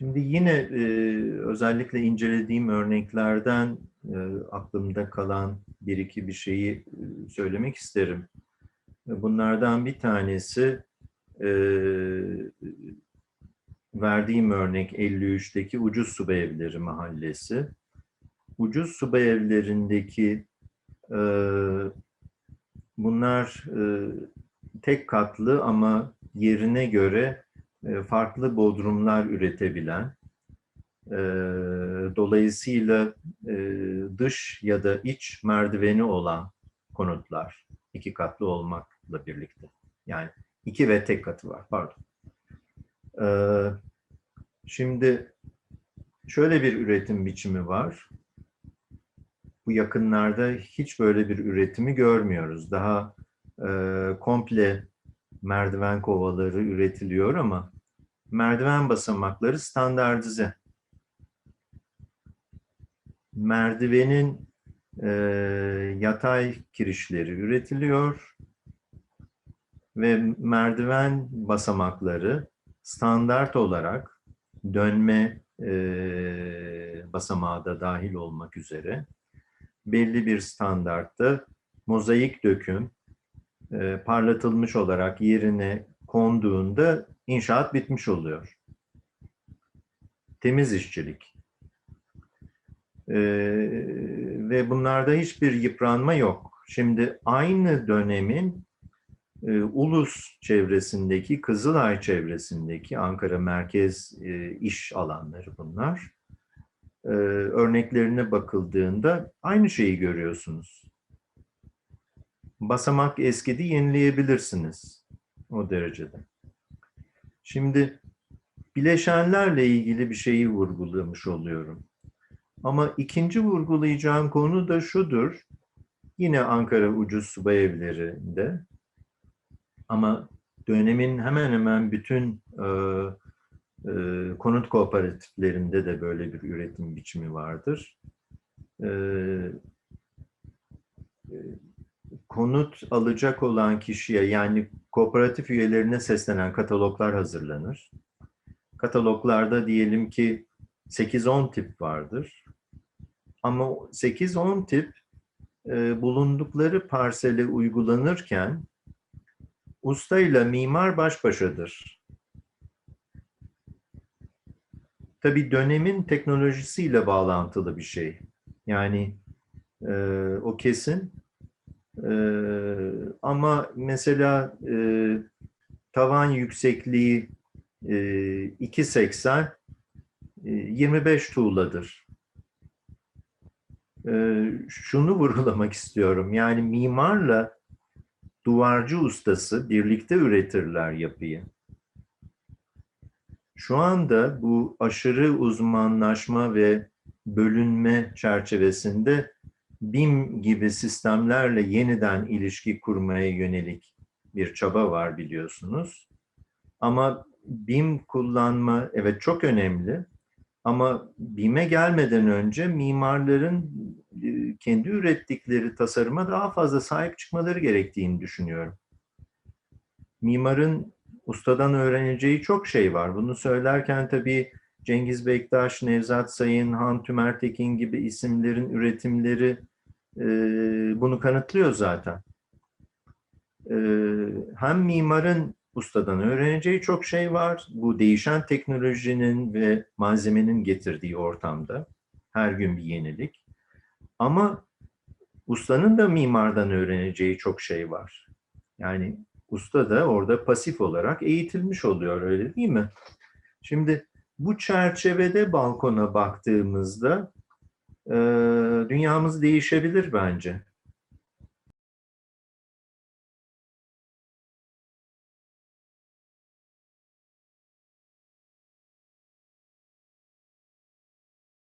Şimdi yine e, özellikle incelediğim örneklerden e, aklımda kalan bir iki bir şeyi e, söylemek isterim. Bunlardan bir tanesi e, verdiğim örnek 53'teki Ucuz Subay Evleri Mahallesi. Ucuz subay evlerindeki e, bunlar e, tek katlı ama yerine göre e, farklı bodrumlar üretebilen, e, dolayısıyla e, dış ya da iç merdiveni olan konutlar, iki katlı olmakla birlikte. Yani iki ve tek katı var, pardon. E, şimdi şöyle bir üretim biçimi var. Bu yakınlarda hiç böyle bir üretimi görmüyoruz. Daha e, komple merdiven kovaları üretiliyor ama merdiven basamakları standartize. Merdivenin e, yatay kirişleri üretiliyor ve merdiven basamakları standart olarak dönme e, basamağı da dahil olmak üzere belli bir standartta mozaik döküm e, parlatılmış olarak yerine konduğunda inşaat bitmiş oluyor. Temiz işçilik. E, ve bunlarda hiçbir yıpranma yok. Şimdi aynı dönemin e, Ulus çevresindeki, Kızılay çevresindeki Ankara merkez e, iş alanları bunlar. E, örneklerine bakıldığında aynı şeyi görüyorsunuz basamak eskidi yenileyebilirsiniz o derecede. Şimdi bileşenlerle ilgili bir şeyi vurgulamış oluyorum. Ama ikinci vurgulayacağım konu da şudur. Yine Ankara ucuz subay evlerinde ama dönemin hemen hemen bütün e, e, konut kooperatiflerinde de böyle bir üretim biçimi vardır. E, konut alacak olan kişiye yani kooperatif üyelerine seslenen kataloglar hazırlanır. Kataloglarda diyelim ki 8-10 tip vardır. Ama 8-10 tip e, bulundukları parsele uygulanırken usta ile mimar baş başadır. Tabii dönemin teknolojisiyle bağlantılı bir şey. Yani e, o kesin. Ee, ama mesela e, tavan yüksekliği e, 2.80 e, 25 tuğladır. E, şunu vurgulamak istiyorum. Yani mimarla duvarcı ustası birlikte üretirler yapıyı. Şu anda bu aşırı uzmanlaşma ve bölünme çerçevesinde BIM gibi sistemlerle yeniden ilişki kurmaya yönelik bir çaba var biliyorsunuz. Ama BIM kullanma evet çok önemli. Ama BIM'e gelmeden önce mimarların e, kendi ürettikleri tasarıma daha fazla sahip çıkmaları gerektiğini düşünüyorum. Mimarın ustadan öğreneceği çok şey var. Bunu söylerken tabii Cengiz Bektaş, Nevzat Sayın, Han Tümertekin gibi isimlerin üretimleri e, bunu kanıtlıyor zaten. E, hem mimarın ustadan öğreneceği çok şey var. Bu değişen teknolojinin ve malzemenin getirdiği ortamda. Her gün bir yenilik. Ama ustanın da mimardan öğreneceği çok şey var. Yani usta da orada pasif olarak eğitilmiş oluyor öyle değil mi? Şimdi bu çerçevede balkona baktığımızda dünyamız değişebilir bence.